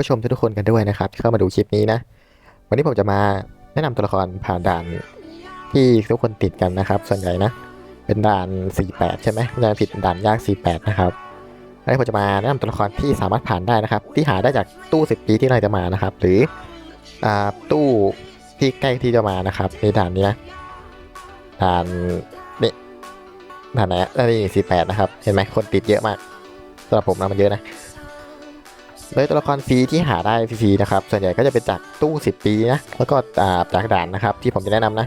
ผู้ชมทุกคนกันด้วยนะครับที่เข้ามาดูคลิปนี้นะ วันนี้ผมจะมาแนะนำตัวละครผ่านด่านที่ทุกคนติดกันนะครับ ส่วนใหญ่นะ เป็นด่าน 48 ใช่ไหมไม่ใช่ผิดด่านยาก 48 นะครับวันนี้ผมจะมาแนะนำตัวละครที่สามารถผ่านได้นะครับ ที่หาได้จากตู้ 10 ปีที่เราจะมานะครับ หรืออตู้ที่ใกล้ที่จะมานะครับในด่านนี้นะด่านนี่ด่านไหนอะนี่48 นะครับ เห็นไหมคนติดเยอะมากสำหรับผมนะมันเยอะนะ โดยตัวละครฟรีที่หาได้ฟรีๆนะครับ ส่วนใหญ่ก็จะเป็นจากตู้ 10 ปีนะ แล้วก็จากด่านนะครับที่ผมจะแนะนำนะ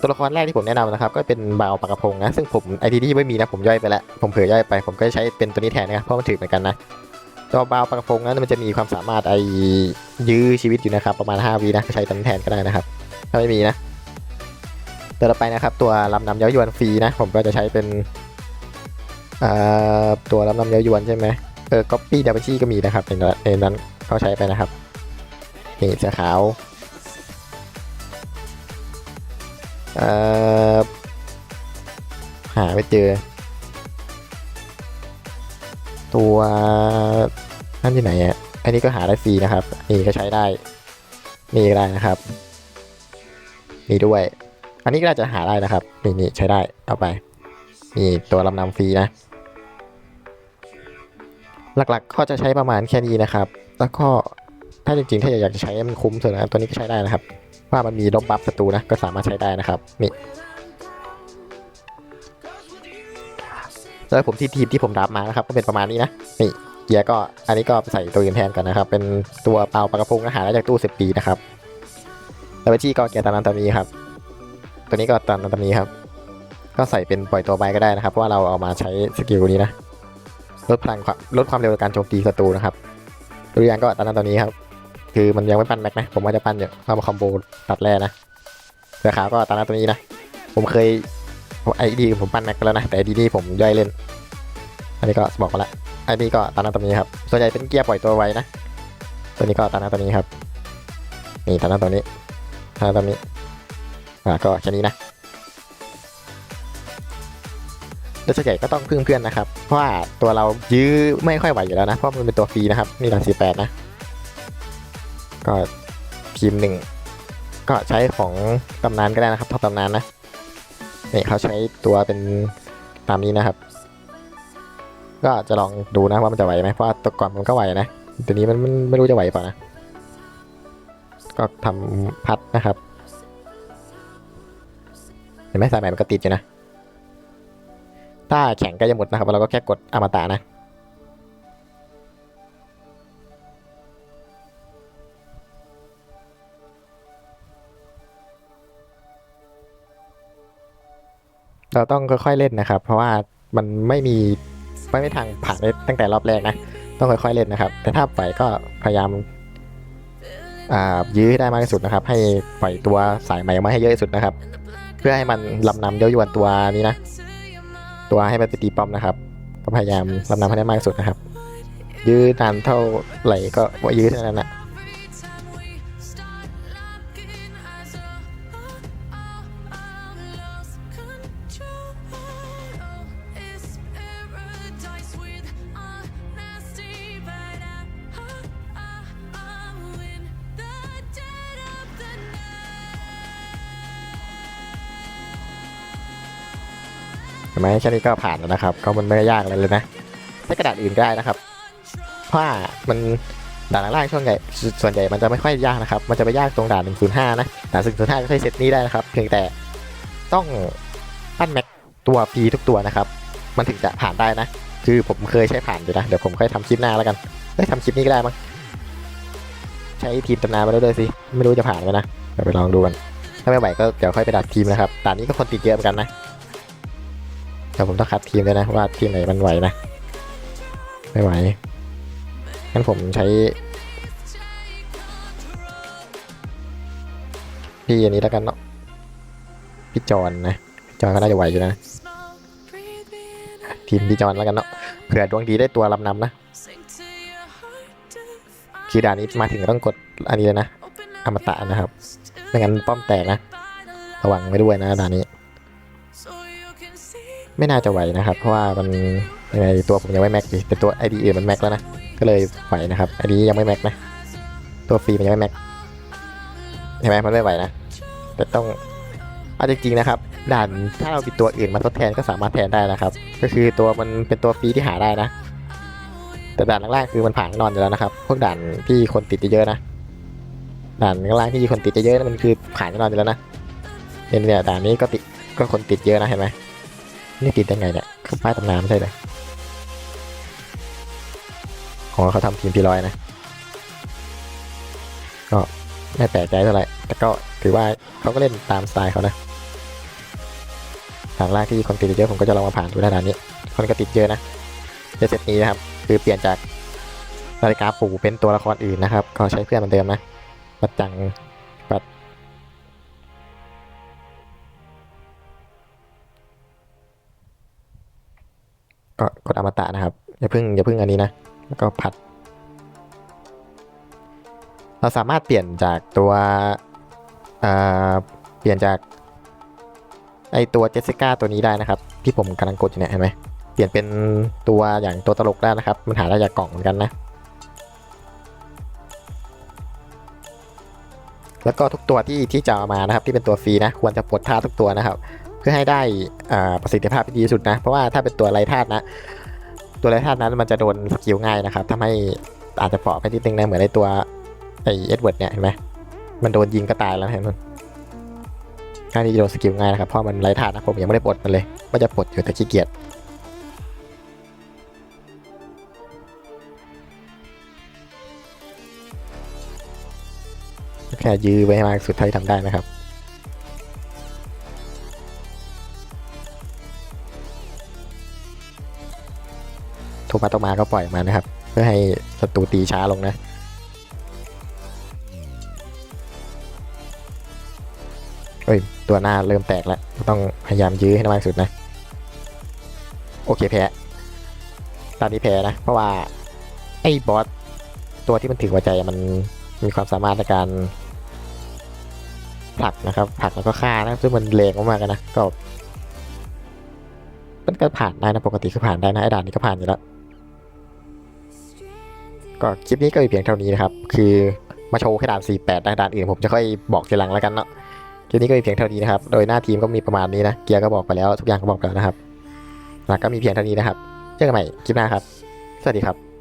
ตัวละครแรกที่ผมแนะนำนะครับ ก็เป็นบาวปากกระพงนะ ซึ่งผมไอทีที่ไม่มีนะ ผมย่อยไปแล้ว ผมเผื่อย่อยไป ผมก็จะใช้เป็นตัวนี้แทนนะเพราะมันถือเหมือนกันนะตัวบาวปากกระพงนั้นมันจะมีความสามารถไอยื้อชีวิตอยู่นะครับ ประมาณ 5วีนะใช้ตัวนี้แทนก็ได้นะครับ ถ้าไม่มีนะตัวต่อไปนะครับตัวลำนำเย้ายวนฟรีนะ ผมก็จะใช้เป็นตัวลำนำเย้ายวนใช่ไหม เออ copy d a v i n c i ก็มีนะครับในนั้นในนั้นเขาใช้ไปนะครับ นี่เสื้อขาว เอ่อ หาไม่เจอ ตัวนั่นที่ไหนอะ อันนี้ก็หาได้ฟรีนะครับ นี่ก็ใช้ได้ นี่ก็ได้นะครับ นี่ด้วย อันนี้ก็น่าจะหาได้นะครับ นี่นี่ใช้ได้ เอาไป นี่ตัวลำนำฟรีนะ หลักๆ ก็จะใช้ประมาณแค่นี้นะครับ แล้วก็ถ้าจริงๆ ถ้าอยากจะใช้มันคุ้มสุดนะตัวนี้ก็ใช้ได้นะครับ ว่ามันมีลบบัฟศัตรูนะก็สามารถใช้ได้นะครับนี่แล้วผมที่ทีมที่ผมรับมานะครับก็เป็นประมาณนี้นะนี่เกียร์ก็อันนี้ก็ใส่ตัวอื่นแทนกันนะครับ เป็นตัวเปล่าปากกระพงอาหารจากตู้สิบปีนะครับแล้วไปที่ก็เกียร์ตามนั้นตามนี้ครับ ตัวนี้ก็ตามนั้นตามนี้ครับ ก็ใส่เป็นปล่อยตัวไปก็ได้นะครับเพราะว่าเราเอามาใช้สกิลนี้นะ ลดพลังความลดความเร็วในการโจมตีศัตรูนะครับตัวอย่างก็ตอนนั้นตอนนี้ครับ คือมันยังไม่ปั้นแม็กนะ ผมว่าจะปั้นอยู่เอามาคอมโบตัดแร่นะเสือขาวก็ตอนนั้นตัวนี้นะ ผมเคยไอดีผมปั้นแม็กไปแล้วนะ แต่ไอดีนี่ผมย่อยเล่น อันนี้ก็บอกมาละไอดีก็ตอนนั้นตัวนี้ครับ ส่วนใหญ่เป็นเกียร์ปล่อยตัวไว้นะ ตัวนี้ก็ตอนนั้นตัวนี้ครับ นี่ตอนนั้นตัวนี้ตอนนั้นตัวนี้ อ่าก็แค่นี้นะ โดยส่วนใหญ่ก็ต้องพึ่งเพื่อนนะครับ เพราะว่าตัวเรายื้อไม่ค่อยไหวอยู่แล้วนะ เพราะมันเป็นตัวฟรีนะครับนี่ด่านสี่แปดนะ ก็ทีมหนึ่งก็ใช้ของตำนานก็ได้นะครับท็อปตำนานนะนี่เขาใช้ตัวเป็นตามนี้นะครับ ก็จะลองดูนะว่ามันจะไหวไหมเพราะว่าตัวก่อนมันก็ไหวนะตัวนี้มันมันไม่รู้จะไหวเปล่านะ ก็ทำพัดนะครับ เห็นไหมสายใหม่มันก็ติดอยู่นะ ถ้าแข็งก็จะหมดนะครับเราก็แค่กดอมตะนะเราต้องค่อยๆเล่นนะครับ เพราะว่ามันไม่มีไม่ไม่ทางผ่านได้ตั้งแต่รอบแรกนะ ต้องค่อยๆเล่นนะครับ แต่ถ้าปล่อยก็พยายามยื้อให้ได้มากที่สุดนะครับ ให้ปล่อยตัวสายใหม่ออกมาให้เยอะที่สุดนะครับ เพื่อให้มันลำนำเย้ายวนตัวนี้นะ ตัวให้ไปตีป้อมนะครับ ก็พยายามลำน้ำให้ได้มากที่สุดนะครับ ยื้อนานเท่าไหร่ก็ว่ายื้อเท่านั้นแหละ ไหมแค่นี้ก็ผ่านแล้วนะครับก็มันไม่ได้ยากอะไรเลยนะใช้กระดาษอื่นก็ได้นะครับเพราะว่ามันด่านล่างช่วงใหญ่ส่วนใหญ่มันจะไม่ค่อยยากนะครับ มันจะไปยากตรงด่าน 105 นะด่าน105ก็ใช้เซตนี้ได้นะครับ เพียงแต่ต้องปั้นแม็กตัวฟรีทุกตัวนะครับ มันถึงจะผ่านได้นะ คือผมเคยใช้ผ่านอยู่นะ เดี๋ยวผมค่อยทำคลิปหน้าแล้วกันเอ้ทำคลิปนี้ก็ได้มั้ง ใช้ทีมตำนานมาด้วยสิ ไม่รู้จะผ่านไหมนะ เดี๋ยวไปลองดูกัน ถ้าไม่ไหวก็เดี๋ยวค่อยไปดัดทีมนะครับ ด่านนี้ก็คนติดเยอะเหมือนกันนะ แต่ผมต้องคัดทีมด้วยนะว่าทีมไหนมันไหวนะไม่ไหวงั้นผมใช้พี่อันนี้แล้วกันเนาะพี่จอนนะพี่จอนก็น่าจะไหวอยู่นะ ทีมพี่จอนแล้วกันเนาะเผื่อดวงดีได้ตัวลำนำนะคือด่านนี้มาถึงต้องกดอันนี้เลยนะอมตะนะครับไม่งั้นป้อมแตกนะระวังไว้ด้วยนะด่านนี้ ไม่น่าจะไหวนะครับ เพราะว่ามันยังไงตัวผมยังไม่แม็กดิแต่ตัวไอดีอื่นมันแม็กแล้วนะ ก็เลยไหวนะครับอันนี้ยังไม่แม็กนะ ตัวฟรีมันยังไม่แม็กใช่ไหมมันไม่ไหวนะ แต่ต้องเอาจริงๆนะครับ ด่านถ้าเราปิดตัวอื่นมาทดแทนก็สามารถแทนได้นะครับ ก็คือตัวมันเป็นตัวฟรีที่หาได้นะ แต่ด่านล่างๆคือมันผ่านนอนอยู่แล้วนะครับ พวกด่านที่คนติดเยอะนะ ด่านข้างล่างที่คนติดเยอะๆนั่นมันคือผ่านนอนอยู่แล้วนะเนี่ยเนี่ยด่านนี้ก็ติดก็คนติดเยอะนะเห็นไหม นี่ติดยังไงเนี่ยเขาป้ายตำนานไม่ใช่เลยอ๋อเขาทำทีมพีรอยนะ ก็ไม่แปลกใจเท่าไหร่ แต่ก็ถือว่าเขาก็เล่นตามสไตล์เขานะด่านล่างที่คนติดเยอะผมก็จะลองมาผ่านดูนะด่านนี้ คนก็ติดเยอะนะในเซตนี้นะครับ คือเปลี่ยนจากนาฬิกาปู่เป็นตัวละครอื่นนะครับ ก็ใช้เพื่อนเหมือนเดิมนะปัดจัง ก็กดอมตะนะครับอย่าเพิ่งอย่าเพิ่งอันนี้นะ แล้วก็พัด เราสามารถเปลี่ยนจากตัวอ่าเปลี่ยนจากไอตัวเจสสิก้าตัวนี้ได้นะครับ ที่ผมกำลังกดอยู่เนี่ยเห็นไหมเปลี่ยนเป็นตัวอย่างตัวตลกได้นะครับ มันหาได้จากกล่องเหมือนกันนะ แล้วก็ทุกตัวที่ที่จะเอามานะครับ ที่เป็นตัวฟรีนะ ควรจะปลดท่าทุกตัวนะครับ เพื่อให้ได้ประสิทธิภาพที่ดีสุดนะ เพราะว่าถ้าเป็นตัวไรธาตุนะ ตัวไรธาตุนั้นมันจะโดนสกิลง่ายนะครับทำให้อาจจะเปราะไปนิดนึงนะ เหมือนในตัวไอเอ็ดเวิร์ดเนี่ยเห็นไหมมันโดนยิงก็ตายแล้วเห็นมันง่ายที่โดนสกิลง่ายนะครับเพราะมันไรธาตุนะผมยังไม่ได้ปลดมันเลยว่าจะปลดอยู่แต่ขี้เกียจแค่ยื้อไว้ให้มากสุดเท่าที่ทำได้นะครับ โทมาโตมาก็ปล่อยมานะครับ เพื่อให้ศัตรูตีช้าลงนะเอ้ยตัวหน้าเริ่มแตกแล้วต้องพยายามยื้อให้มากสุดนะ โอเคแพ้ตอนนี้แพ้นะ เพราะว่าไอ้บอสตัวที่มันถือหัวใจมันมีความสามารถในการผลักนะครับผลักแล้วก็ฆ่านะซึ่งมันแรงมากๆนะก็มันก็ผ่านได้นะปกติก็ผ่านได้นะไอ้ด่านนี้ก็ผ่านอยู่แล้ว ก็คลิปนี้ก็มีเพียงเท่านี้นะครับ คือมาโชว์แค่ด่าน 48นะด่านอื่นผมจะค่อยบอกทีหลังแล้วกันเนาะคลิปนี้ก็มีเพียงเท่านี้นะครับ โดยหน้าทีมก็มีประมาณนี้นะ เกียร์ก็บอกไปแล้วทุกอย่างก็บอกไปแล้วนะครับหลักก็มีเพียงเท่านี้นะครับ เจอกันใหม่คลิปหน้าครับ สวัสดีครับ